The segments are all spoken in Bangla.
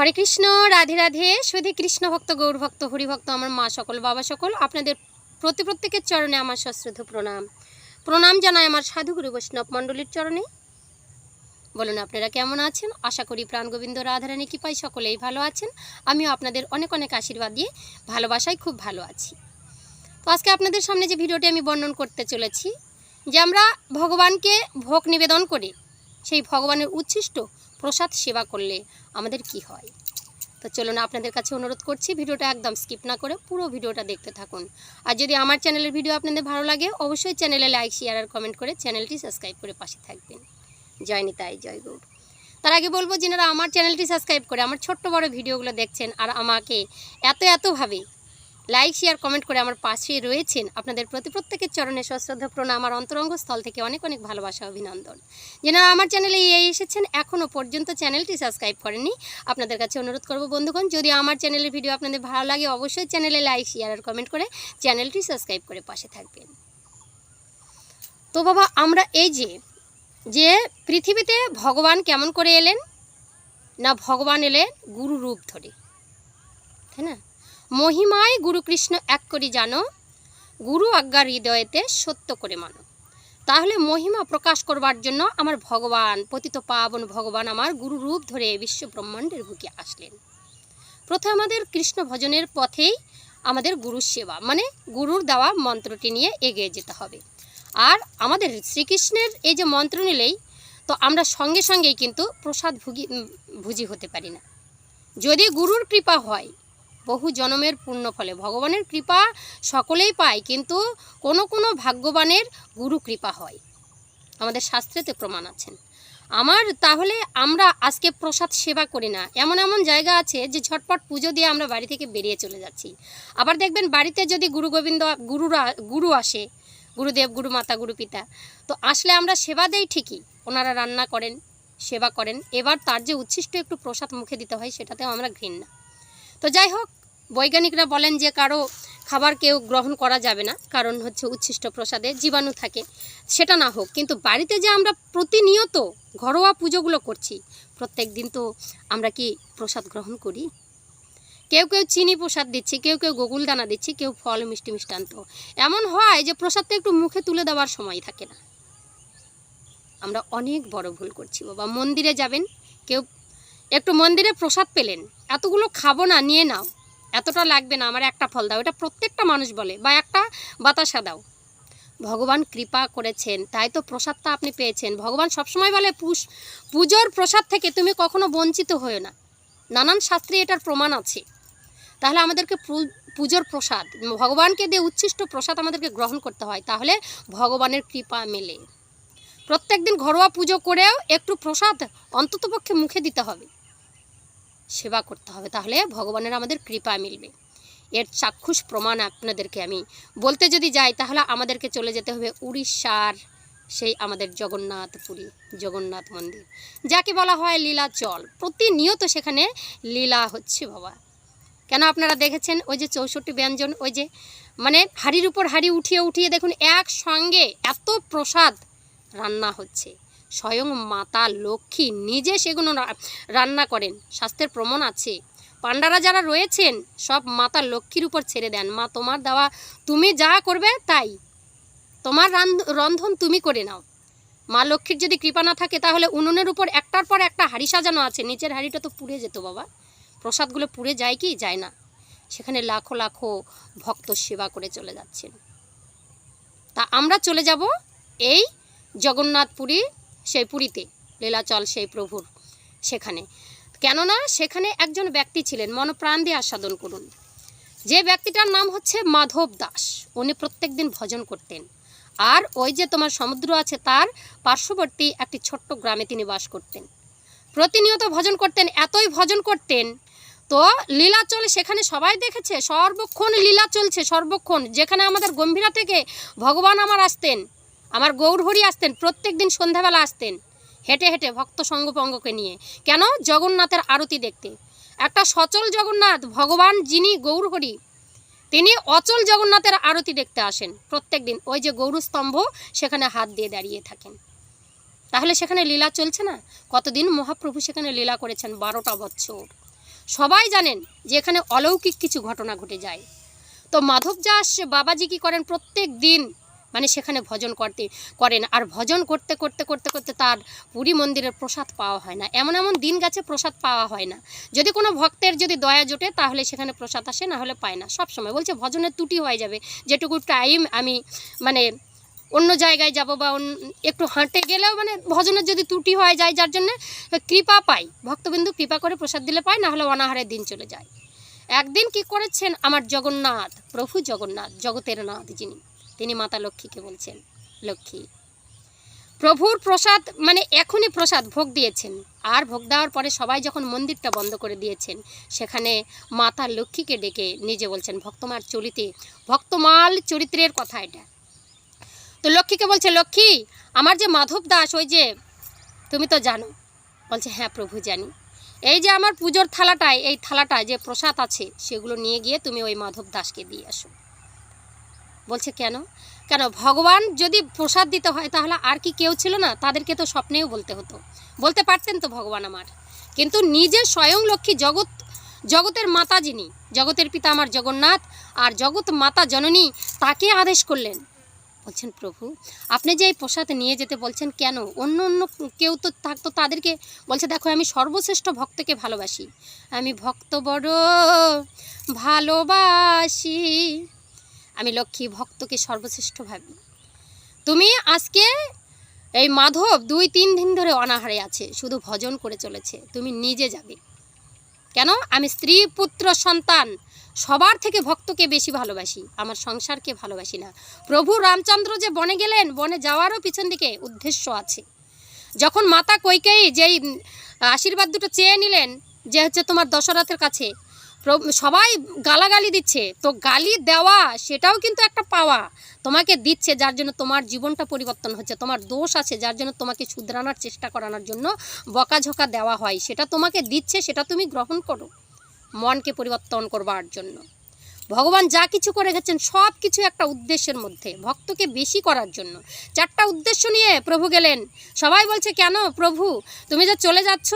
হরে কৃষ্ণ, রাধে রাধে শুধু কৃষ্ণ ভক্ত, গৌর ভক্ত হরিভক্ত আমার মা সকল, বাবা সকল, আপনাদের প্রতি প্রত্যেকের চরণে আমার সশ্রদ্ধ প্রণাম। প্রণাম জানাই আমার সাধুগুরু বৈষ্ণব মণ্ডলীর চরণে। বলুন আপনারা কেমন আছেন? আশা করি প্রাণ গোবিন্দ রাধারানী কৃপায় সকলেই ভালো আছেন। আমিও আপনাদের অনেক অনেক আশীর্বাদ দিয়ে ভালোবাসায় খুব ভালো আছি। তো আজকে আপনাদের সামনে যে ভিডিওটি আমি বর্ণন করতে চলেছি, যে আমরা ভগবানকে ভোগ নিবেদন করে, সেই ভগবানের উচ্ছিষ্ট প্রসাদ সেবা করলে আমাদের কি হয়? তো চলুন আপনাদের কাছে অনুরোধ করছি, ভিডিওটা একদম স্কিপ না করে পুরো ভিডিওটা দেখতে থাকুন। আর যদি আমার চ্যানেলের ভিডিও আপনাদের ভালো লাগে, অবশ্যই চ্যানেলে লাইক, শেয়ার আর কমেন্ট করে চ্যানেলটি সাবস্ক্রাইব করে পাশে থাকবেন। জয় নিতাই, জয় গৌর। তার আগে বলব, যেনারা আমার চ্যানেলটি সাবস্ক্রাইব করে আমার ছোট্ট বড় ভিডিওগুলো দেখছেন আর আমাকে এত, এতভাবে লাইক শেয়ার কমেন্ট করে আমার পাশে রয়েছেন। আপনাদের প্রতি প্রত্যেকের চরণে সশ্রদ্ধ প্রণাম আমার অন্তরঙ্গ স্থল থেকে অনেক অনেক ভালোবাসা, অভিনন্দন। যেনারা আমার চ্যানেলে এই এসেছেন এখনও পর্যন্ত চ্যানেলটি সাবস্ক্রাইব করেননি, আপনাদের কাছে অনুরোধ করব বন্ধুগণ, যদি আমার চ্যানেলের ভিডিও আপনাদের ভালো লাগে, অবশ্যই চ্যানেলে লাইক শেয়ার আর কমেন্ট করে চ্যানেলটি সাবস্ক্রাইব করে পাশে থাকবেন। তো বাবা, আমরা এই যে যে পৃথিবীতে ভগবান কেমন করে এলেন? না, ভগবান এলেন গুরু রূপ ধরে। তাই না? মহিমায় গুরু কৃষ্ণ এক করি জানো, গুরু আজ্ঞা হৃদয়েতে সত্য করে মানো। তাহলে মহিমা প্রকাশ করবার জন্য আমার ভগবান, পতিত পাবন ভগবান আমার গুরু রূপ ধরে বিশ্ব ব্রহ্মাণ্ডের বুকে আসলেন। প্রথমে আমাদের কৃষ্ণ ভজনের পথেই আমাদের গুরুর সেবা মানে গুরুর দেওয়া মন্ত্রটি নিয়ে এগিয়ে যেতে হবে। আর আমাদের শ্রীকৃষ্ণের এই যে মন্ত্র নিলেই তো আমরা সঙ্গে সঙ্গেই কিন্তু প্রসাদ ভুগি ভুজি হতে পারি না। যদি গুরুর কৃপা হয় বহু জনমের পূর্ণ ফলে। ভগবানের কৃপা সকলেই পায়, কিন্তু কোনো কোনো ভাগ্যবানের গুরু কৃপা হয়। আমাদের শাস্ত্রেতে প্রমাণ আছেন আমার তাহলে আমরা আজকে প্রসাদ সেবা করি না। এমন এমন জায়গা আছে যে ঝটপট পুজো দিয়ে আমরা বাড়ি থেকে বেরিয়ে চলে যাচ্ছি। আবার দেখবেন বাড়িতে যদি গুরু গোবিন্দ, গুরুরা, গুরু আসে, গুরুদেব, গুরু মাতা, গুরু পিতা, তো আসলে আমরা সেবা দেই ঠিকই। ওনারা রান্না করেন, সেবা করেন। এবার তার যে উচ্ছিষ্ট একটু প্রসাদ মুখে দিতে হয়, সেটাতেও আমরা ঘৃণা তো যাই হোক, বৈজ্ঞানিকরা বলেন যে কারও খাবার কেউ গ্রহণ করা যাবে না, কারণ হচ্ছে উচ্ছিষ্ট প্রসাদে জীবাণু থাকে। সেটা না হোক, কিন্তু বাড়িতে যে আমরা প্রতিনিয়ত ঘরোয়া পুজোগুলো করছি, প্রত্যেক দিন তো আমরা কি প্রসাদ গ্রহণ করি? কেউ কেউ চিনি প্রসাদ দিচ্ছে, কেউ কেউ গোগুল দানা দিচ্ছে, কেউ ফল মিষ্টি মিষ্টান্ত এমন হয় যে প্রসাদটা একটু মুখে তুলে দেওয়ার সময় থাকে না। আমরা অনেক বড় ভুল করছি, বাবা। মন্দিরে যাবেন, কেউ একটু মন্দিরে প্রসাদ পেলেন। এতগুলো খাব না, নিয়ে নাও। এতটা লাগবে না, আমার একটা ফল দাও। এটা প্রত্যেকটা মানুষ বলে, বা একটা বাতাসা দাও। ভগবান কৃপা করেছেন, তাই তো প্রসাদটা আপনি পেয়েছেন। ভগবান সবসময় বলে, পুষ পুজোর প্রসাদ থেকে তুমি কখনো বঞ্চিত হয়েও না। নানান শাস্ত্রে এটার প্রমাণ আছে। তাহলে আমাদেরকে পুজোর প্রসাদ, ভগবানকে দিয়ে উচ্ছিষ্ট প্রসাদ আমাদেরকে গ্রহণ করতে হয়। তাহলে ভগবানের কৃপা মেলে। প্রত্যেকদিন ঘরোয়া পুজো করেও একটু প্রসাদ অন্ততপক্ষে মুখে দিতে হবে। সেবা করতে হবে, তাহলে ভগবানের আমাদের কৃপা মিলবে। এর চাক্ষুষ প্রমাণ আপনাদেরকে আমি বলতে যদি যাই, তাহলে আমাদেরকে চলে যেতে হবে উড়িষ্যার সেই আমাদের জগন্নাথ পুরী জগন্নাথ মন্দির। যাকে বলা হয় লীলাচল, প্রতিনিয়ত সেখানে লীলা হচ্ছে বাবা। কেন আপনারা দেখেছেন ওই যে চৌষট্টি ব্যঞ্জন, ওই যে মানে হাড়ির উপর হাড়ি উঠিয়ে উঠিয়ে দেখুন, একসঙ্গে এত প্রসাদ রান্না হচ্ছে। স্বয়ং মাতা লক্ষ্মী নিজে সেগুলো রান্না করেন। স্বাস্থ্যের প্রমাণ আছে। পাণ্ডারা যারা রয়েছেন, সব মাতা লক্ষ্মীর উপর ছেড়ে দেন। মা, তোমার দেওয়া, তুমি যা করবে তাই। তোমার রান্ধ- রন্ধন তুমি করে নাও। মা লক্ষ্মীর যদি কৃপা না থাকে, তাহলে উনুনের উপর একটার পর একটা হাড়ি সাজানো আছে। নিচের হাড়িটা তো পুড়ে যেত বাবা। প্রসাদগুলো পুড়ে যায় কি? যায় না। সেখানে লাখো লাখো ভক্ত সেবা করে চলে যাচ্ছেন। তা আমরা চলে যাব এই জগন্নাথপুরী সেই পুরীতে। লীলাচল সেই প্রভুর সেখানে। কেননা সেখানে একজন ব্যক্তি ছিলেন, মনপ্রাণ দিয়ে আস্বাদন করুন। যে ব্যক্তিটার নাম হচ্ছে মাধব দাস। উনি প্রত্যেক দিন ভজন করতেন। আর ওই যে তোমার সমুদ্র আছে, তার পার্শ্ববর্তী একটি ছোট্ট গ্রামে তিনি বাস করতেন। প্রতিনিয়ত ভজন করতেন। এতই ভজন করতেন, তো লীলা চলে সেখানে সবাই দেখেছে? সর্বক্ষণ লীলা চলছে, সর্বক্ষণ। যেখানে আমাদের গম্ভীরা থেকে ভগবান আমার আসতেন আমার গৌরহরি আসতেন প্রত্যেক দিন সন্ধ্যাবেলা আসতেন, হেঁটে হেঁটে ভক্ত সঙ্গপঙ্গকে নিয়ে। কেন? জগন্নাথের আরতি দেখতে। একটা সচল জগন্নাথ, ভগবান যিনি গৌরহরি, তিনি অচল জগন্নাথের আরতি দেখতে আসেন প্রত্যেক দিন ওই যে গৌরস্তম্ভ, সেখানে হাত দিয়ে দাঁড়িয়ে থাকেন। তাহলে সেখানে লীলা চলছে না? কতদিন মহাপ্রভু সেখানে লীলা করেছেন? বারোটা বছর সবাই জানেন যে এখানে অলৌকিক কিছু ঘটনা ঘটে যায়। তো মাধব দাস বাবাজি কি করেন? প্রত্যেক দিন মানে সেখানে ভজন করতে, করেন। আর ভজন করতে করতে করতে করতে তার পুরী মন্দিরের প্রসাদ পাওয়া হয় না। এমন এমন দিন গেছে প্রসাদ পাওয়া হয় না। যদি কোনো ভক্তের যদি দয়া জোটে, তাহলে সেখানে প্রসাদ আসে, না হলে পায় না। সব সময় বলছে ভজনের ত্রুটি হয়ে যাবে। যেটুকু টাইম আমি মানে অন্য জায়গায় যাব বা একটু হাঁটে গেলেও মানে ভজনের যদি ত্রুটি হয়ে যায়, যার জন্য কৃপা পাই। ভক্তবিন্দু কৃপা করে প্রসাদ দিলে পায়, না হলে অনাহারের দিন চলে যায়। একদিন কি করেছেন আমার জগন্নাথ, প্রভু জগন্নাথ, জগতের নাথ যিনি। তিনি মাতা লক্ষ্মীকে বলছেন, লক্ষ্মী, প্রভুর প্রসাদ মানে এখনই প্রসাদ ভোগ দিয়েছেন। আর ভোগ দেওয়ার পরে সবাই যখন মন্দিরটা বন্ধ করে দিয়েছেন, সেখানে মাতা লক্ষ্মীকে ডেকে নিজে বলছেন, ভক্তমার চলিতে ভক্তমাল চরিত্রের কথা এটা। তো লক্ষ্মীকে বলছে, লক্ষ্মী, আমার যে মাধব দাস, ওই যে, তুমি তো জানো। বলছে হ্যাঁ প্রভু জানি। এই যে আমার পুজোর থালাটায়, এই থালাটায় যে প্রসাদ আছে, সেগুলো নিয়ে গিয়ে তুমি ওই মাধব দাসকে দিয়ে আসো। বলছে, কেন? কেন? ভগবান যদি প্রসাদ দিতে হয়, তাহলে আর কি কেউ ছিল না? তাদেরকে তো স্বপ্নেও বলতে হতো। বলতে পারতেন তো ভগবান আমার। কিন্তু নিজে স্বয়ং লক্ষ্মী জগৎ, জগতের মাতা যিনি, জগতের পিতা আমার জগন্নাথ আর জগৎ মাতা জননী, তাকে আদেশ করলেন। বলছেন, প্রভু, আপনি যে এই প্রসাদ নিয়ে যেতে বলছেন, কেন? অন্য অন্য কেউ তো থাকতো তাদেরকে বলছে, দেখো, আমি সর্বশ্রেষ্ঠ ভক্তকে ভালোবাসি। আমি ভক্ত বড়, ভালোবাসি। আমি লক্ষ্মী ভক্তকে সর্বশ্রেষ্ঠ ভাবি। তুমি আজকে এই মাধব দুই তিন দিন ধরে অনাহারে আছে, শুধু ভজন করে চলেছে, তুমি নিজে যাবে। কেন? আমি স্ত্রী, পুত্র, সন্তান, সবার থেকে ভক্তকে বেশি ভালোবাসি, আমার সংসারকে ভালোবাসি না। প্রভু রামচন্দ্র যে বনে গেলেন, বনে যাওয়ারও পিছন দিকে উদ্দেশ্য আছে। যখন মাতা কৈকেয়ী যেই আশীর্বাদ দুটো চেয়ে নিলেন, যে হচ্ছে তোমার দশরথের কাছে সবাই গালাগালি দিচ্ছে। তো গালি দেওয়া, সেটাও কিন্তু একটা পাওয়া। তোমাকে দিচ্ছে যার জন্য তোমার জীবনটা পরিবর্তন হচ্ছে, তোমার দোষ আছে যার জন্য তোমাকে শুধরানোর চেষ্টা করানোর জন্য বকাঝকা দেওয়া হয়। সেটা তোমাকে দিচ্ছে, সেটা তুমি গ্রহণ করো। মনকে পরিবর্তন করবার জন্য। ভগবান যা কিছু করে গেছেন, সব কিছু একটা উদ্দেশ্যের মধ্যে, ভক্তকে বেশি করার জন্য। চারটা উদ্দেশ্য নিয়ে প্রভু গেলেন। সবাই বলছে, কেন প্রভু? তুমি যা চলে যাচ্ছ,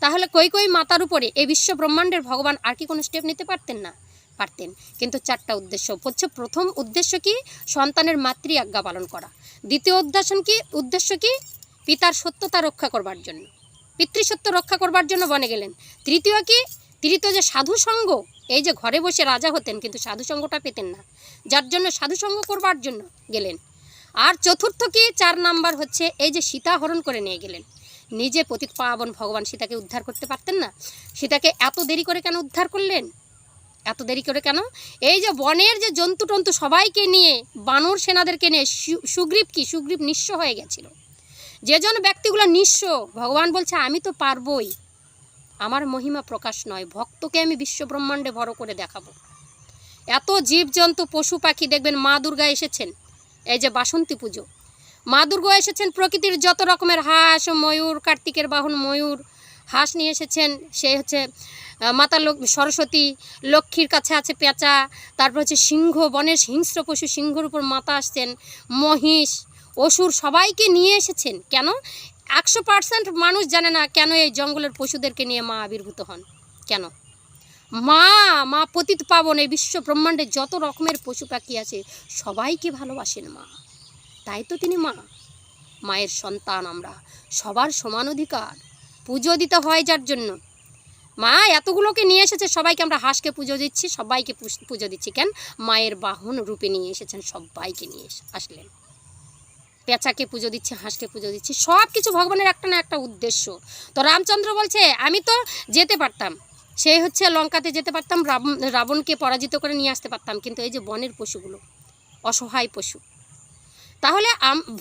তাহলে কই কই মাতার উপরে? এই বিশ্ব ব্রহ্মাণ্ডের ভগবান আর কি কোনো স্টেপ নিতে পারতেন না? পারতেন। কিন্তু চারটা উদ্দেশ্য হচ্ছে প্রথম উদ্দেশ্য কি? সন্তানের মাতৃ আজ্ঞা পালন করা। দ্বিতীয় উদ্দেশ্য কি? উদ্দেশ্য কি? পিতার সত্যতা রক্ষা করবার জন্য। পিতৃসত্য রক্ষা করবার জন্য বনে গেলেন। তৃতীয় কি? তৃতীয় যে সাধু সঙ্গ এই যে ঘরে বসে রাজা হতেন কিন্তু সাধু সঙ্গটা পেতেন না। যার জন্য সাধু সঙ্গ করবার জন্য গেলেন। আর চতুর্থ কি? চার নাম্বার হচ্ছে এই যে সীতা হরণ করে নিয়ে গেলেন। নিজে পতিত পাবন ভগবান সীতাকে উদ্ধার করতে পারতেন না। সীতাকে এত দেরি করে কেন উদ্ধার করলেন? এত দেরি করে কেন? এই যে বনের যে জন্তু টন্তু সবাইকে নিয়ে, বানর সেনাদেরকে নিয়ে সুগ্রীব কি? সুগ্রীব নিঃস্ব হয়ে গেছিল। যেজন ব্যক্তিগুলো নিঃস্ব, ভগবান বলছে, আমি তো পারবই। আমার মহিমা প্রকাশ নয়, ভক্তকে আমি বিশ্ব ব্রহ্মাণ্ডে বড় করে দেখাবো। এত জীবজন্তু, পশু পাখি দেখবেন মা দুর্গা এসেছেন, এই যে বাসন্তী পুজো। মা দুর্গা এসেছেন প্রকৃতির যত রকমের হাঁস, ময়ূর, কার্তিকের বাহন, ময়ূর, হাঁস নিয়ে এসেছেন, সে হচ্ছে মাতা লোক সরস্বতী, লক্ষ্মীর কাছে আছে পেঁচা, তারপর হচ্ছে সিংহ, বনের হিংস্র পশু সিংহর উপর মাতা আসছেন, মহিষ, অসুর সবাইকে নিয়ে এসেছেন। কেন? একশো পার্সেন্ট মানুষ জানে না কেন এই জঙ্গলের পশুদেরকে নিয়ে মা আবির্ভূত হন? কেন? মা মা পতিত পাবন, এই বিশ্ব ব্রহ্মাণ্ডে যত রকমের পশু পাখি আছে, সবাইকে ভালোবাসেন মা। তাই তো তিনি মা। মায়ের সন্তান আমরা, সবার সমান অধিকার, পুজো দিতে হয় যার জন্য। মা এতগুলোকে নিয়ে এসেছে, সবাইকে আমরা হাঁসকে পুজো দিচ্ছি, সবাইকে পুজো দিচ্ছি। কেন? মায়ের বাহন রূপে নিয়ে এসেছেন, সবাইকে নিয়ে আসলেন। পেঁচাকে পুজো দিচ্ছি, হাঁসকে পুজো দিচ্ছি সব কিছু ভগবানের একটা না একটা উদ্দেশ্য। তো রামচন্দ্র বলছে, আমি তো যেতে পারতাম। সেই হচ্ছে লঙ্কাতে যেতে পারতাম, রাবণ, রাবণকে পরাজিত করে নিয়ে আসতে পারতাম। কিন্তু এই যে বনের পশুগুলো, অসহায় পশু। তাহলে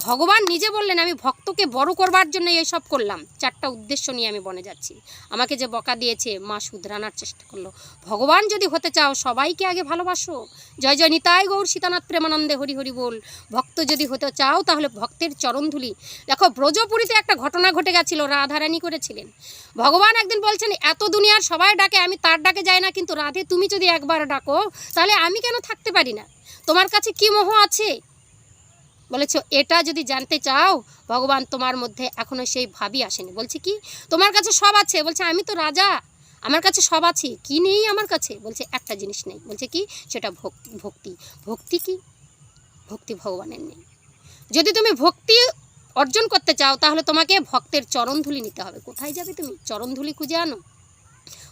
ভগবান নিজে বললেন, আমি ভক্তকে বড় করবার জন্য এইসব করলাম। চারটা উদ্দেশ্য নিয়ে আমি বনে যাচ্ছি। আমাকে যে বকা দিয়েছে, মা শুধরানোর চেষ্টা করল। ভগবান যদি হতে চাও, সবাইকে আগে ভালোবাসো। জয় জয়, নিতাই গৌর সীতানাথ প্রেমানন্দে হরি হরি বল। ভক্ত যদি হতে চাও, তাহলে ভক্তের চরণধুলি। দেখো, ব্রজপুরীতে একটা ঘটনা ঘটে গেছিল, রাধারানী করেছিলেন। ভগবান একদিন বলছেন, এত দুনিয়ার সবাই ডাকে, আমি তার ডাকে যাই না, কিন্তু রাধে, তুমি যদি একবার ডাকো, তাহলে আমি কেন থাকতে পারি না? তোমার কাছে কি মোহ আছে? বলেছ, এটা যদি জানতে চাও, ভগবান তোমার মধ্যে এখনও সেই ভাবি আসেনি। বলছে, কি? তোমার কাছে সব আছে? বলছে, আমি তো রাজা। আমার কাছে সব আছে। কি নেই আমার কাছে? বলছে, একটা জিনিস নেই। বলছে, কি? সেটা ভক- ভক্তি। ভক্তি কি? ভক্তি ভগবানের নেই। যদি তুমি ভক্তি অর্জন করতে চাও, তাহলে তোমাকে ভক্তের চরণধুলি নিতে হবে। কোথায় যাবে তুমি? চরণধুলি খুঁজে আনো?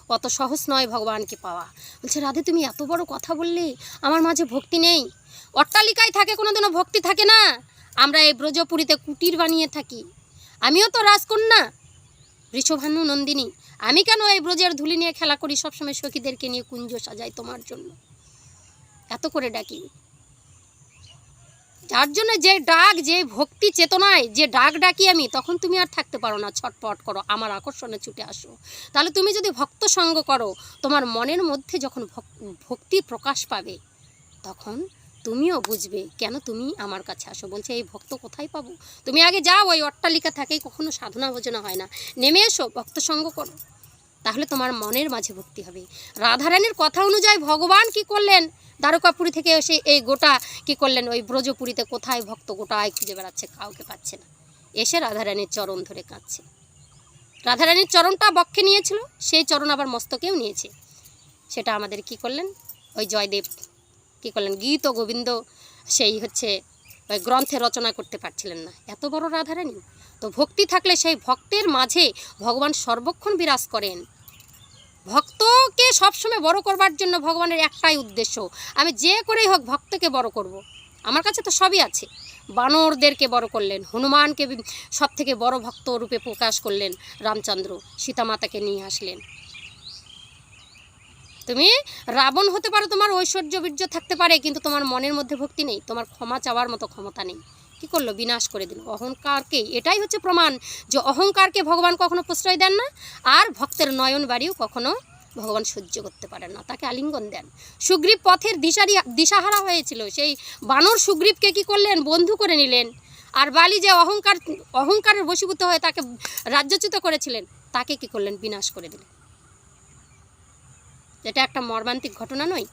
অত সহজ নয় ভগবানকে পাওয়া। বলছে, রাধে, তুমি এত বড় কথা বললে। আমার মাঝে ভক্তি নেই। অট্টালিকায় থাকে, কোনোদিনও ভক্তি থাকে না। আমরা এই ব্রজপুরীতে কুটির বানিয়ে থাকি। আমিও তো রাজকন্যা। বৃষভানু নন্দিনী, আমি কেন এই ব্রজের ধুলি নিয়ে খেলা করি? সবসময় সখীদেরকে নিয়ে কুঞ্জ সাজাই তোমার জন্য। এত করে ডাকি। যার জন্য যে ডাক, যে ভক্তি চেতনায়, যে ডাক ডাকি আমি, তখন তুমি আর থাকতে পারো না। ছটপট করো, আমার আকর্ষণে ছুটে আসো। তাহলে তুমি যদি ভক্ত সঙ্গ করো, তোমার মনের মধ্যে যখন ভক- ভক্তি প্রকাশ পাবে, তখন তুমিও বুঝবে কেন তুমি আমার কাছে আসো। বলছে, এই ভক্ত কোথায় পাবো? তুমি আগে যাও, ওই অট্টালিকা থাকেই কখনো সাধনা ভোজনা হয় না। নেমে এসো, ভক্ত সঙ্গ করো। তাহলে তোমার মনের মাঝে ভক্তি হবে। রাধারানীর কথা অনুযায়ী ভগবান কি করলেন? দ্বারকাপুরী থেকে এসে এই গোটা কি করলেন? ওই ব্রজপুরীতে কোথায় ভক্ত গোটায় খুঁজে বেড়াচ্ছে, কাউকে পাচ্ছে না। এসে রাধারানীর চরণ ধরে কাঁদছে। রাধারানীর চরণটা বক্ষে নিয়েছিল, সেই চরণ আবার মস্তকেও নিয়েছে। সেটা আমাদের কি করলেন? ওই জয়দেব কি করলেন? গীত গোবিন্দ সেই হচ্ছে গ্রন্থে রচনা করতে পারছিলেন না। এত বড় রাধারানী? তো ভক্তি থাকলে সেই ভক্তের মাঝে ভগবান সর্বক্ষণ বিরাজ করেন। ভক্তকে সবসময় বড় করবার জন্য ভগবানের একটাই উদ্দেশ্য, আমি যে করেই হোক ভক্তকে বড় করব। আমার কাছে তো সবই আছে। বানরদেরকে বড় করলেন, হনুমানকে সব থেকে বড় ভক্ত রূপে প্রকাশ করলেন রামচন্দ্র, সীতামাতাকে নিয়ে আসলেন। তুমি রাবণ হতে পারো, তোমার ঐশ্বর্য বীর্য থাকতে পারে, কিন্তু তোমার মনের মধ্যে ভক্তি নেই, তোমার ক্ষমা চাওয়ার মতো ক্ষমতা নেই। কি করল? বিনাশ করে দিল। অহংকারকে, এটাই হচ্ছে প্রমাণ যে অহংকারকে ভগবান কখনো প্রশ্রয় দেন না, আর ভক্তের নয়ন বাড়িও কখনো ভগবান সহ্য করতে পারেন না। তাকে আলিঙ্গন দেন। সুগ্রীব পথের দিশারি দিশাহারা হয়েছিল। সেই বানর সুগ্রীবকে কি করলেন? বন্ধু করে নিলেন। আর বালি যে অহংকার অহংকারের বশীভূত হয়ে তাকে রাজ্যচ্যুত করেছিলেন, তাকে কি করলেন? বিনাশ করে দিলেন। এটা একটা মর্মান্তিক ঘটনা নয়।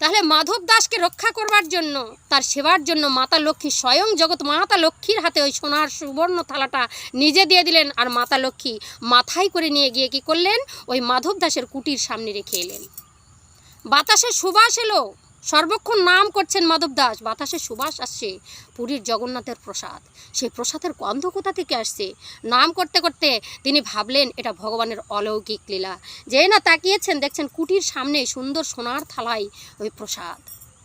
তাহলে মাধব দাসকে রক্ষা করবার জন্য, তার সেবার জন্য মাতা লক্ষ্মী স্বয়ং জগৎ মাতা লক্ষ্মীর হাতে ওই সোনার সুবর্ণ থালাটা নিজে দিয়ে দিলেন আর মাতা লক্ষ্মী মাথায় করে নিয়ে গিয়ে কি করলেন? ওই মাধব দাসের কুটির সামনে রেখে এলেন। বাতাসে সুবাস এলো। সর্বক্ষণ নাম করছেন মাধব দাস, বাতাসে সুবাস আসছে পুরীর জগন্নাথের প্রসাদ। সেই প্রসাদের গন্ধ কোথা থেকে আসছে? নাম করতে করতে তিনি ভাবলেন, এটা ভগবানের অলৌকিক লীলা। যে না তাকিয়েছেন, দেখছেন কুটির সামনে সুন্দর সোনার থালায় ওই প্রসাদ।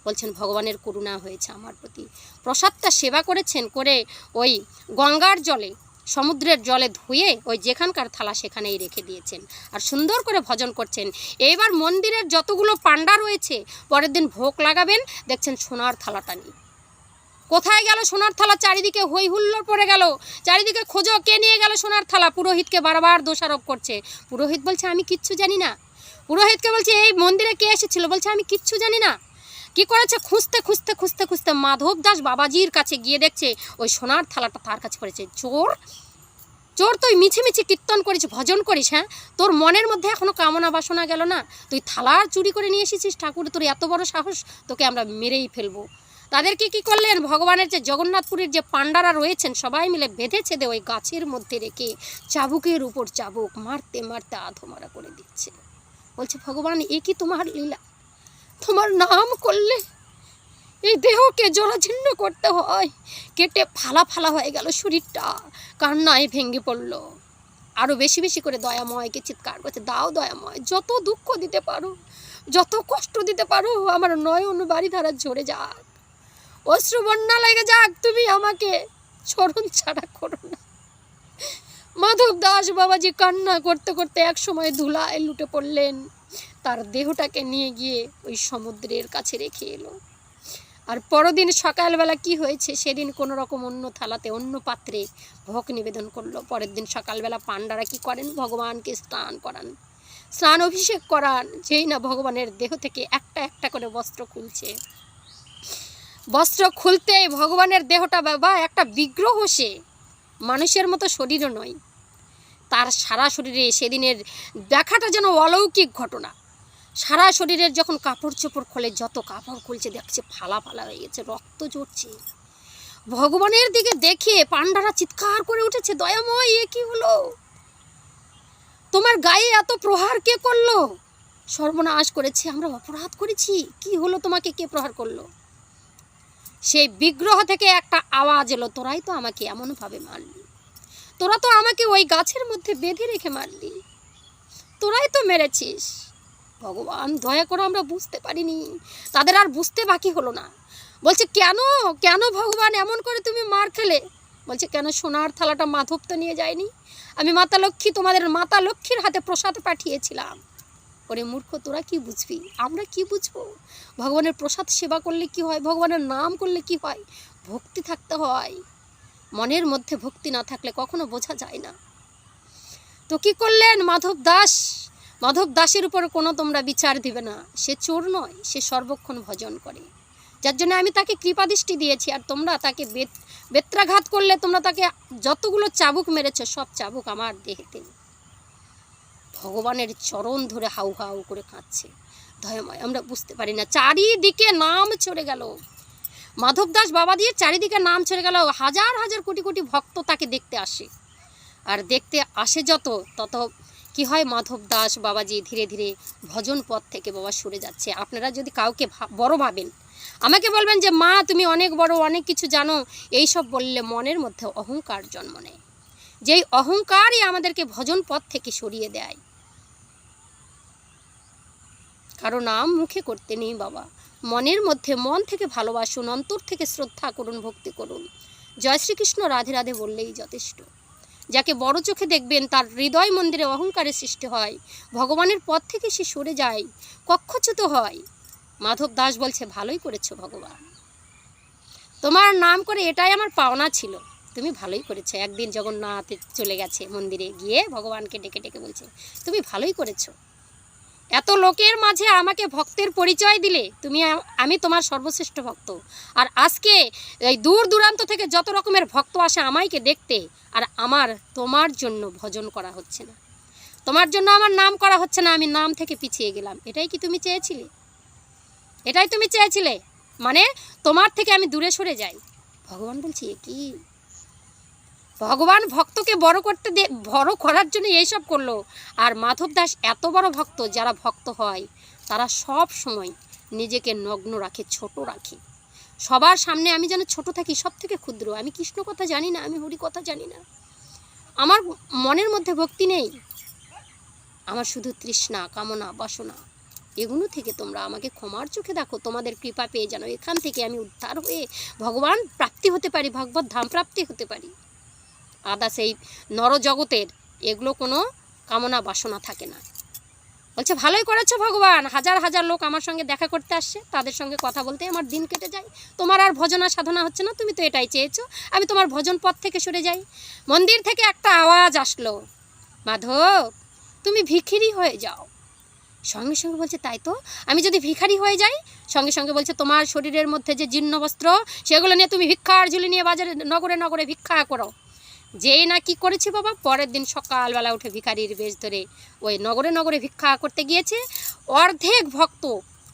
বলছেন, ভগবানের করুণা হয়েছে আমার প্রতি। প্রসাদটা সেবা করেছেন করে ওই গঙ্গার জলে সমুদ্রের জলে ধুয়ে ওই যেখানকার থালা সেখানেই রেখে দিয়েছেন। আর সুন্দর করে ভজন করছেন। এইবার মন্দিরের যতগুলো পাণ্ডা রয়েছে, পরের দিন ভোগ লাগাবেন। দেখছেন সোনার থালাটা নেই কোথায় গেল সোনার থালা? চারিদিকে হই হুল্লোড় পড়ে গেল। চারিদিকে খোঁজো, কে নিয়ে গেল সোনার থালা? পুরোহিতকে বারবার দোষারোপ করছে। পুরোহিত বলছে, আমি কিচ্ছু জানি না। পুরোহিতকে বলছে, এই মন্দিরে কে এসেছিল? বলছে, আমি কিচ্ছু জানি না। কি করেছে? খুঁজতে খুঁজতে খুঁজতে খুঁজতে মাধব দাস বাবাজির কাছে গিয়ে দেখছে, ওই সোনার থালাটা তার কাছে পড়েছে। চোর! চোর তুই মিছে মিছে কীর্তন করিস, ভজন করিস হ্যাঁ? তোর মনের মধ্যে এখনও কামনা বাসনা গেল না? তুই থালা চুরি করে নিয়ে এসেছিস, ঠাকুর, তোর এত বড় সাহস, তোকে আমরা মেরেই ফেলব। তাদেরকে কি করলেন? ভগবানের যে জগন্নাথপুরীর যে পাণ্ডারা রয়েছেন, সবাই মিলে বেঁধেছে দে ওই গাছের মধ্যে রেখে চাবুকের উপর চাবুক মারতে মারতে আধমারা করে দিচ্ছে। বলছে, ভগবান, এ কি তোমার লীলা? তোমার নাম করলে এই দেহকে জরাজীর্ণ করতে হয়। কেটে ফালা ফালা হয়ে গেল শরীরটা। কান্নায় ভেঙে পড়ল। আরও বেশি বেশি করে দয়াময়কে চিৎকার করছে, দাও দয়াময়, যত দুঃখ দিতে পারো, যত কষ্ট দিতে পারো, আমার নয়ন বাড়ি ধারা ঝরে যাক। অশ্রু বন্যা লেগে যাক, তুমি আমাকে চরণ ছাড়া করো না। মাধব দাস বাবাজি কান্না করতে করতে এক সময় ধুলায় লুটে পড়লেন। তার দেহটাকে নিয়ে গিয়ে ওই সমুদ্রের কাছে রেখে এলো। আর পরদিন সকালবেলা কি হয়েছে, সেদিন কোনো রকম অন্য থালাতে অন্য পাত্রে ভোগ নিবেদন করল। পরের দিন সকালবেলা পাণ্ডারা কি করেন? ভগবানকে স্নান করান। স্নান অভিষেক করান, যেই না ভগবানের দেহ থেকে একটা একটা করে বস্ত্র খুলছে। বস্ত্র খুলতে ভগবানের দেহটা বাবা একটা বিগ্রহ সে। মানুষের মতো শরীরও নয়। তার সারা শরীরে সেদিনের দেখাটা যেন অলৌকিক ঘটনা। সারা শরীরের যখন কাপড় চোপড় খোলে, যত কাপড় খুলছে, দেখছে ফালা ফালা হয়ে গেছে, রক্ত জড়ছে ভগবানের দিকে দেখে পাণ্ডারা চিৎকার করে উঠেছে, দয়াময়, এ কি হলো? তোমার গায়ে এত প্রহার কে করল? সর্বনাশ করেছে, আমরা অপরাধ করেছি, কি হলো তোমাকে? কে প্রহার করল? সেই বিগ্রহ থেকে একটা আওয়াজ এলো, তোরাই তো আমাকে এমনভাবে মারলি। তোরা তো আমাকে ওই গাছের মধ্যে বেঁধে রেখে মারলি। তোরাই তো মেরেছিস। ভগবান, দয়া করে আমরা বুঝতে পারিনি। তাদের আর বুঝতে বাকি হলো না। বলছে, কেন? কেন ভগবান এমন করে তুমি মার খেলে? বলছে, কেন সোনার থালাটা মাধব তো নিয়ে যায়নি? আমি মাতা লক্ষ্মী, তোমাদের মাতা লক্ষ্মীর হাতে প্রসাদ পাঠিয়েছিলাম। ওরে মূর্খ, তোরা কি বুঝবি? আমরা কি বুঝব? ভগবানের প্রসাদ সেবা করলে কি হয়? ভগবানের নাম করলে কি হয়? ভক্তি থাকতে হয়। মনের মধ্যে ভক্তি না থাকলে কখনো বোঝা যায় না। তো কি করলেন মাধব দাস? মাধব দাসের উপর কোনো তোমরা বিচার দিবে না। সে চোর নয়, সে সর্বক্ষণ ভজন করে। যার জন্য আমি তাকে কৃপাদৃষ্টি দিয়েছি আর তোমরা তাকে বেত, বেত্রাঘাত করলে তোমরা তাকে যতগুলো চাবুক মেরেছ, সব চাবুক আমার দেহেতে। ভগবানের চরণ ধরে হাউ হাউ করে কাঁদছে। দয়াময়, আমরা বুঝতে পারি না। চারিদিকে নাম চড়ে গেল। মাধব দাস বাবা দিয়ে চারিদিকে নাম চড়ে গেল, হাজার হাজার কোটি কোটি ভক্ত তাকে দেখতে আসে। আর দেখতে আসে যত, তত কি হয় মাধব দাস বাবাজি ধীরে ধীরে ভজন পথ থেকে বাবা সরে যাচ্ছে। আপনারা যদি কাউকে বড় ভাবেন, আমাকে বলবেন যে, মা, তুমি অনেক বড়, অনেক কিছু জানো। এই সব বললে মনের মধ্যে অহংকার জন্ম নেয়। যেই অহংকারই আমাদেরকে ভজন পথ থেকে সরিয়ে দেয়। কারও নাম মুখে করতে নেই বাবা। মনের মধ্যে মন থেকে ভালোবাসুন, অন্তর থেকে শ্রদ্ধা করুন, ভক্তি করুন। জয় শ্রীকৃষ্ণ, রাধে রাধে বললেই যথেষ্ট। যাকে বড় চোখে দেখবেন, তার হৃদয় মন্দিরে অহংকারের সৃষ্টি হয়। ভগবানের পথ থেকে সে সরে যায়, কক্ষচ্যুত হয়। মাধব দাস বলছে, ভালোই করেছ ভগবান। তোমার নাম করে এটাই আমার পাওনা ছিল। তুমি ভালোই করেছ। একদিন জগন্নাথ চলে গেছে মন্দিরে গিয়ে ভগবানকে ডেকে ডেকে বলছে, তুমি ভালোই করেছ। এত লোকের মাঝে আমাকে ভক্তের পরিচয় দিলে তুমি আমি তোমার সর্বশ্রেষ্ঠ ভক্ত। আর আজকে এই দূর দূরান্ত থেকে যত রকমের ভক্ত আসে আমাইকে দেখতে, আর আমার, তোমার জন্য ভজন করা হচ্ছে না। তোমার জন্য আমার নাম করা হচ্ছে না, আমি নাম থেকে পিছিয়ে গেলাম। এটাই কি তুমি চেয়েছিলে? এটাই তুমি চেয়েছিলে? মানে তোমার থেকে আমি দূরে সরে যাই। ভগবান বলছি কি? ভগবান ভক্তকে বড় করতে দে বড় করার জন্য এইসব করল। আর মাধব দাস এত বড় ভক্ত যারা ভক্ত হয়, তারা সব সময় নিজেকে নগ্ন রাখে, ছোট রাখে। সবার সামনে আমি যেন ছোট থাকি সব থেকে ক্ষুদ্র। আমি কৃষ্ণ কথা জানি না, আমি হরি কথা জানি না। আমার মনের মধ্যে ভক্তি নেই। আমার শুধু তৃষ্ণা, কামনা, বাসনা। এগুলো থেকে তোমরা আমাকে ক্ষমার চোখে দেখো। তোমাদের কৃপা পেয়ে যেন এখান থেকে আমি উদ্ধার হয়ে ভগবান প্রাপ্তি হতে পারি, ভগবত ধাম প্রাপ্তি হতে পারি। আদা সেই নরজগতের এগুলো কোনো কামনা বাসনা থাকে না। বলছে, ভালোই করেছ ভগবান। হাজার হাজার লোক আমার সঙ্গে দেখা করতে আসছে। তাদের সঙ্গে কথা বলতে আমার দিন কেটে যায়। তোমার আর ভজনা সাধনা হচ্ছে না। তুমি তো এটাই চেয়েছো। আমি তোমার ভজন পথ থেকে সরে যাই। মন্দির থেকে একটা আওয়াজ আসলো, মাধব, তুমি ভিখিরি হয়ে যাও। সঙ্গে সঙ্গে বলছে, তাই তো? আমি যদি ভিখারি হয়ে যাই? সঙ্গে সঙ্গে বলছে, তোমার শরীরের মধ্যে যে জীর্ণ বস্ত্র সেগুলো নিয়ে তুমি ভিক্ষার ঝুলি নিয়ে বাজারে, নগরে নগরে ভিক্ষা করো। যেই না কি করেছে বাবা? পরের দিন সকালবেলা উঠে ভিখারির বেশ ধরে ওই নগরে নগরে ভিক্ষা করতে গিয়েছে। অর্ধেক ভক্ত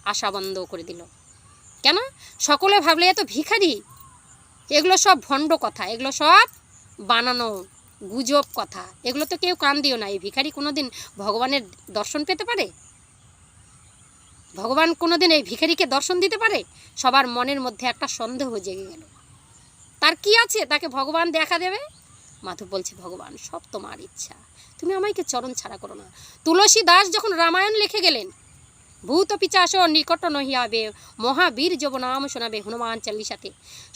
আশা বন্ধ করে দিল। কেন? সকলে ভাবলে এত ভিখারি। এগুলো সব ভণ্ড কথা। এগুলো সব বানানো গুজব কথা। এগুলো তো কেউ কান দিও না। এই ভিখারি কোনোদিন ভগবানের দর্শন পেতে পারে? ভগবান কোনোদিন এই ভিখারিকে দর্শন দিতে পারে? সবার মনের মধ্যে একটা সন্দেহ জেগে গেল। তার কি আছে? তাকে ভগবান দেখা দেবে? মাধব বলছে, ভগবান, সব তোমার ইচ্ছা। তুমি আমাকে চরণ ছাড়া করো না? তুলসী দাস যখন রামায়ণ লিখে গেলেন, ভূত পিচাস নিকট নহিয়াবে, মহাবীর যব নাম শোনাবে হনুমান চাল্লিশাতে।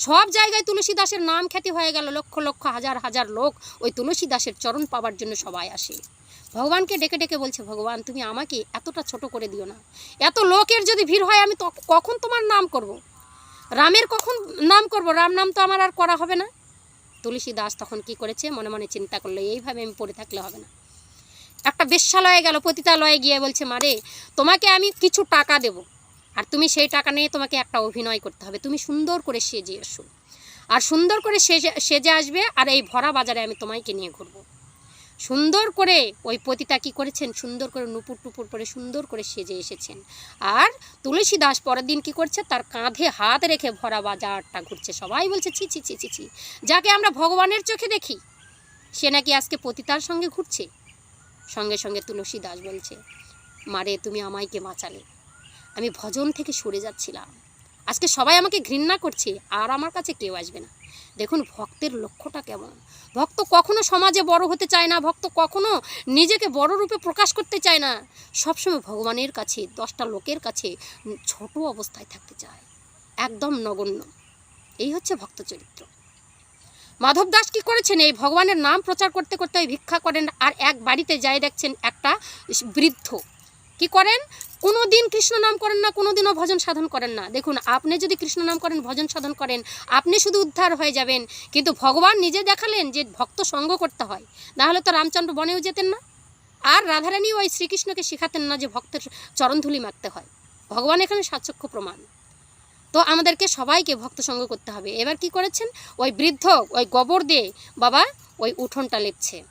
সব জায়গায় তুলসী দাসের নাম খ্যাতি হয়ে গেল, লক্ষ লক্ষ, হাজার হাজার লোক ওই তুলসী দাসের চরণ পাওয়ার জন্য সবাই আসে। ভগবানকে ডেকে ডেকে বলছে, ভগবান, তুমি আমাকে এতটা ছোট করে দিও না। এত লোকের যদি ভিড় হয়, আমি কখন তোমার নাম করব। রামের কখন নাম করব? রাম নাম তো আমার আর করা হবে না। তুলসী দাস তখন কি করেছে? মনে মনে চিন্তা করল, এইভাবে আমি পড়ে থাকলে হবে না। একটা বেশ্যালয়ে গেল, পতিতালয়ে গিয়ে বলছে মারে তোমাকে আমি কিছু টাকা দেব। আর তুমি সেই টাকা নিয়ে তোমাকে একটা অভিনয় করতে হবে। তুমি সুন্দর করে সেজে এসো। আর সুন্দর করে সেজে সেজে আসবে, আর এই ভরা বাজারে আমি তোমাকে নিয়ে ঘুরবো। সুন্দর করে ওই পতিতা কি করেছেন? সুন্দর করে নুপুর টুপুর করে সুন্দর করে সেজে এসেছেন। আর তুলসী দাস পরের দিন কী করছে? তার কাঁধে হাত রেখে ভরা বাজারটা ঘুরছে। সবাই বলছে, ছি ছি ছি ছি ছি। যাকে আমরা ভগবানের চোখে দেখি, সে নাকি আজকে পতিতার সঙ্গে ঘুরছে? সঙ্গে সঙ্গে তুলসী দাস বলছে মারে তুমি আমাইকে বাঁচালে? আমি ভজন থেকে সরে যাচ্ছিলাম। আজকে সবাই আমাকে ঘৃণা করছে, আর আমার কাছে কেউ আসবে না। দেখুন ভক্তের লক্ষ্যটা কেমন? ভক্ত কখনো সমাজে বড় হতে চায় না, ভক্ত কখনো নিজেকে বড় রূপে প্রকাশ করতে চায় না। সবসময় ভগবানের কাছে, দশটা লোকের কাছে ছোট অবস্থায় থাকতে চায়। একদম নগণ্য। এই হচ্ছে ভক্ত চরিত্র। মাধব দাস কি করেছেন? এই ভগবানের নাম প্রচার করতে করতে ভিক্ষা করেন আর এক বাড়িতে যাই দেখছেন একটা বৃদ্ধ। কি করেন? কোনো দিন কৃষ্ণ নাম করেন না কোনো দিনও ভজন সাধন করেন না। দেখুন, আপনি যদি কৃষ্ণ নাম করেন, ভজন সাধন করেন, আপনি শুধু উদ্ধার হয়ে যাবেন। কিন্তু ভগবান নিজে দেখালেন যে ভক্ত সঙ্গ করতে হয়। নাহলে তো রামচন্দ্র বনেও যেতেন না। আর রাধারানী ওই শ্রীকৃষ্ণকে শেখাতেন না যে ভক্তের চরণধুলি মারতে হয়। ভগবান এখানে সাচক্য প্রমাণ। তো আমাদেরকে সবাইকে ভক্ত সঙ্গ করতে হবে। এবার কি করেছেন? ওই বৃদ্ধ, ওই গোবর দিয়ে বাবা ওই উঠোনটা লেপছে।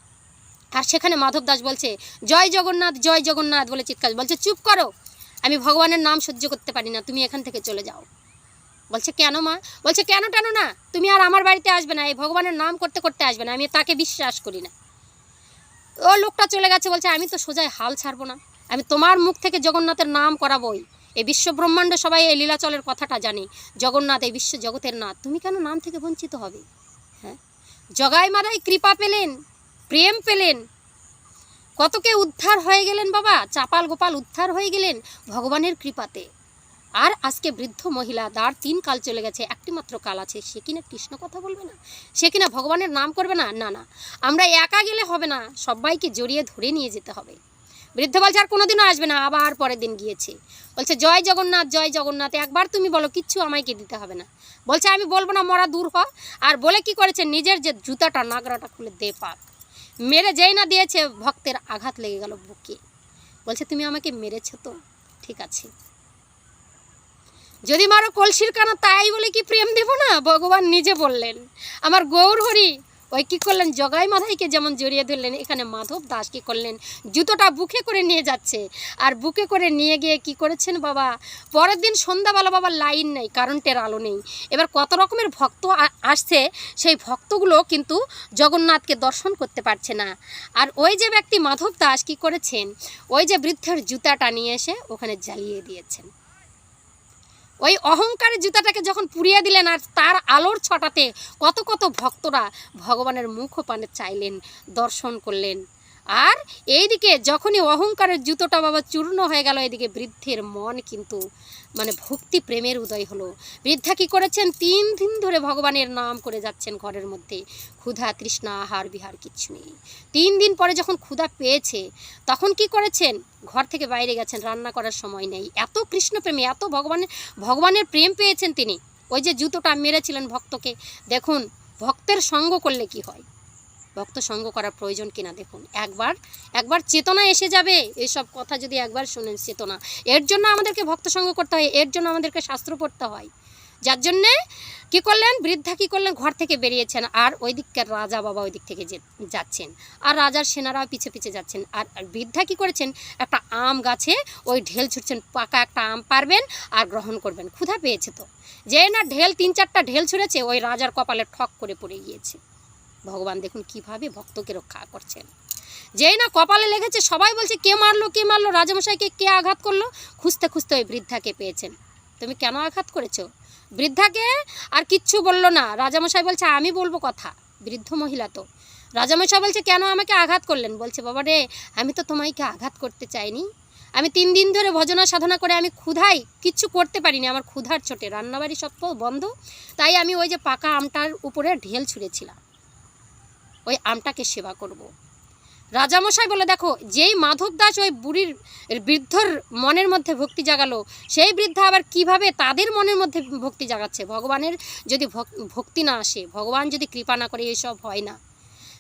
আর সেখানে মাধব দাস বলছে, জয় জগন্নাথ জয় জগন্নাথ বলে চিৎকার, বলছে, চুপ করো, আমি ভগবানের নাম সহ্য করতে পারি না, তুমি এখান থেকে চলে যাও। বলছে, কেন মা? বলছে, কেন কেন না, তুমি আর আমার বাড়িতে আসবে না, এই ভগবানের নাম করতে করতে আসবে না, আমি তাকে বিশ্বাস করি না। ও লোকটা চলে গেছে, বলছে, আমি তো সোজাই হাল ছাড়বো না, আমি তোমার মুখ থেকে জগন্নাথের নাম করাবোই। এই বিশ্ব ব্রহ্মাণ্ড সবাই এই লীলাচলের কথাটা জানে, জগন্নাথ, এই বিশ্ব জগতের নাথ, তুমি কেন নাম থেকে বঞ্চিত হবে? হ্যাঁ জগাই মারাই কৃপা পেলেন প্রেম পেলেন। কতকে উদ্ধার হয়ে গেলেন বাবা? চাপাল গোপাল উদ্ধার হয়ে গেলেন ভগবানের কৃপাতে। আর আজকে বৃদ্ধ মহিলা, তার তিন কাল চলে গেছে, একটি মাত্র কাল আছে, সে কিনা কৃষ্ণ কথা বলবে না? সে কিনা ভগবানের নাম করবে না? না না। আমরা একা গেলে হবে না, সবাইকে জড়িয়ে ধরে নিয়ে যেতে হবে। বৃদ্ধ বলছে, আর কোনোদিনও আসবে না, আবার পরের দিন গিয়েছে। বলছে, জয় জগন্নাথ জয় জগন্নাথ, একবার তুমি বলো, কিচ্ছু আমাকে দিতে হবে না? বলছে, আমি বলব না, মরা দূর হ। আর বলে কি করেছে? নিজের যে জুতাটা, নাগরাটা খুলে দে পাক। মেরে যেই না দিয়েছে, ভক্তের আঘাত লেগে গেল বুকে। বলছে, তুমি আমাকে মেরেছ তো? ঠিক আছে। যদি মারো কলসির কানা, তাই বলে কি প্রেম দেব না? ভগবান নিজে বললেন। আমার গৌর হরি ওই কী করলেন? জগাই মাধাইকে যেমন জড়িয়ে ধরলেন, এখানে মাধব দাস কী করলেন? জুতোটা বুকে করে নিয়ে যাচ্ছে। আর বুকে করে নিয়ে গিয়ে কি করেছেন বাবা? পরের দিন সন্ধ্যাবেলা বাবা লাইন নেই, কারেন্টের আলো নেই। এবার কত রকমের ভক্ত আসছে, সেই ভক্তগুলো কিন্তু জগন্নাথকে দর্শন করতে পারছে না। আর ওই যে ব্যক্তি মাধব দাস কী করেছেন? ওই যে বৃদ্ধের জুতাটা নিয়ে এসে ওখানে জ্বালিয়ে দিয়েছেন। ওই অহংকারের জুতাটাকে যখন পুড়িয়ে দিলেন আর তার আলোর ছটাতে কত কত ভক্তরা ভগবানের মুখ পানে চাইলেন, দর্শন করলেন। আর এইদিকে যখনই অহংকারের জুতোটা বাবা চূর্ণ হয়ে গেল এদিকে বৃদ্ধের মন কিন্তু মানে ভক্তি প্রেমের উদয় হলো। বৃদ্ধা কি করেছেন? তিন দিন ধরে ভগবানের নাম করে যাচ্ছেন ঘরের মধ্যে। ক্ষুধা, তৃষ্ণা, আহার, বিহার কিচ্ছু নেই। তিন দিন পরে যখন ক্ষুধা পেয়েছে, তখন কি করেছেন? ঘর থেকে বাইরে গেছেন, রান্না করার সময় নেই। এত কৃষ্ণপ্রেমী, এত ভগবানের ভগবানের প্রেম পেয়েছেন তিনি। ওই যে জুতোটা মেরেছিলেন ভক্তকে। দেখুন, ভক্তের সঙ্গ করলে কি হয়? ভক্ত সঙ্গ করার প্রয়োজন কিনা দেখুন। একবার একবার চেতনা এসে যাবে, এইসব কথা যদি একবার শুনেন চেতনা। এর জন্য আমাদেরকে ভক্ত সঙ্গ করতে হয়, এর জন্য আমাদেরকে শাস্ত্র পড়তে হয়। যার জন্যে কি করলেন, বৃদ্ধা কি করলেন, ঘর থেকে বেরিয়েছেন, আর ওই দিককার রাজা বাবা ওই দিক থেকে যাচ্ছেন। আর রাজার সেনারাও পিছে পিছে যাচ্ছেন। আর বৃদ্ধা কি করেছেন, একটা আম গাছে ওই ঢেল ছুটছেন, পাকা একটা আম পারবেন আর গ্রহণ করবেন। ক্ষুধা পেয়েছে তো। যে না ঢেল, তিন চারটা ঢেল ছুঁড়েছে, ওই রাজার কপালে ঠক করে পড়ে গিয়েছে। ভগবান দেখুন কীভাবে ভক্তকে রক্ষা করছেন। যেই না কপালে লেগেছে, সবাই বলছে, কে মারলো কে মারলো, রাজামশাইকে কে আঘাত করল? খুঁজতে খুঁজতে ওই বৃদ্ধাকে পেয়েছেন। তুমি কেন আঘাত করেছ? বৃদ্ধাকে আর কিচ্ছু বলল না। রাজামশাই বলছে, আমি বলব কথা। বৃদ্ধ মহিলা তো। রাজামশাই বলছে, কেন আমাকে আঘাত করলেন? বলছে, বাবা রে, আমি তো তোমাকে আঘাত করতে চাইনি। আমি তিন দিন ধরে ভজনা সাধনা করে আমি ক্ষুধাই কিচ্ছু করতে পারিনি। আমার ক্ষুধার চোটে রান্নাবাড়ি সব বন্ধ। তাই আমি ওই যে পাকা আমটার উপরে ঢেল ছুঁড়েছিলাম। ওই আমটাকে সেবা করব। রাজামশাই বলে, দেখো, যেই মাধব দাস ওই বুড়ির বৃদ্ধর মনের মধ্যে ভক্তি জাগালো, সেই বৃদ্ধা আবার কীভাবে তাদের মনের মধ্যে ভক্তি জাগাচ্ছে? ভগবানের যদি ভক- ভক্তি না আসে, ভগবান যদি কৃপা না করে, এসব হয় না।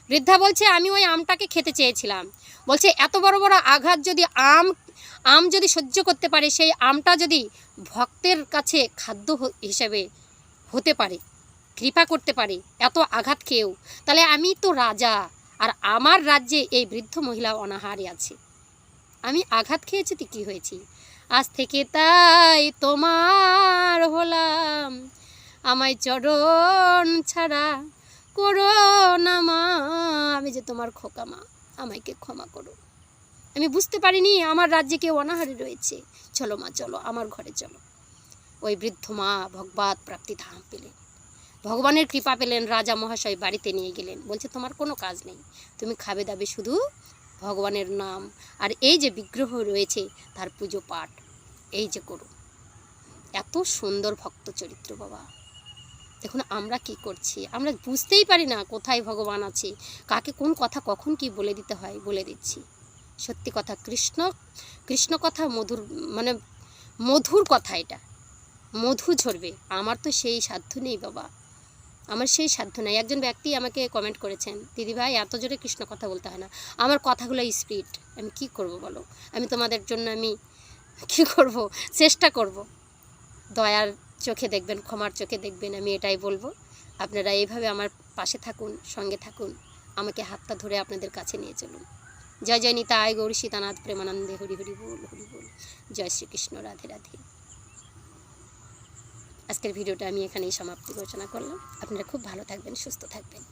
বৃদ্ধা বলছে, আমি ওই আমটাকে খেতে চেয়েছিলাম। বলছে, এত বড় বড় আঘাত যদি আম আম যদি সহ্য করতে পারে, সেই আমটা যদি ভক্তের কাছে খাদ্য হিসেবে হতে পারে। কৃপা করতে পারে, এত আঘাত খেয়েও। তাহলে আমি তো রাজা, আর আমার রাজ্যে এই বৃদ্ধ মহিলা অনাহারে আছে। আমি আঘাত খেয়েছি তো কী হয়েছি? আজ থেকে তাই তোমার হলাম। আমায় চরণ ছাড়া করো না মা। আমি যে তোমার খোকা মা আমাকে ক্ষমা করো। আমি বুঝতে পারিনি আমার রাজ্যে কেউ অনাহারে রয়েছে। চলো মা, চলো, আমার ঘরে চলো। ওই বৃদ্ধ মা ভগবত প্রাপ্তি ধাম পেলেন। ভগবানের কৃপা পেলেন, রাজা মহাশয় বাড়িতে নিয়ে গেলেন। বলছে, তোমার কোনো কাজ নেই। তুমি খাবে দাবে শুধু ভগবানের নাম। আর এই যে বিগ্রহ রয়েছে, তার পুজো পাঠ, এই যে করো। এত সুন্দর ভক্ত চরিত্র বাবা। দেখুন, আমরা কি করছি? আমরা বুঝতেই পারি না কোথায় ভগবান আছে। কাকে কোন কথা কখন কি বলে দিতে হয়, বলে দিচ্ছি। সত্যি কথা, কৃষ্ণ কৃষ্ণ কথা মধুর মানে মধুর কথা এটা। মধু ঝরবে। আমার তো সেই সাধ্য নেই বাবা। আমার সেই সাধ্য নাই। একজন ব্যক্তি আমাকে কমেন্ট করেছেন দিদিভাই এত জোরে কৃষ্ণ কথা বলতে হয় না। আমার কথাগুলো স্পিড আমি কি করব বলো? আমি তোমাদের জন্য আমি কি করব? চেষ্টা করব। দয়ার চোখে দেখবেন, ক্ষমার চোখে দেখবেন, আমি এটাই বলব। আপনারা এইভাবে আমার পাশে থাকুন, সঙ্গে থাকুন। আমাকে হাতটা ধরে আপনাদের কাছে নিয়ে চলুন। জয় জয়, নিতাই গৌরী সীতানাথ প্রেমানন্দে। হরি হরি বল হরি বল। জয় শ্রীকৃষ্ণ, রাধে রাধে। আজকের ভিডিওটা আমি এখানেই সমাপ্তি ঘোষণা করলাম। আপনারা খুব ভালো থাকবেন সুস্থ থাকবেন।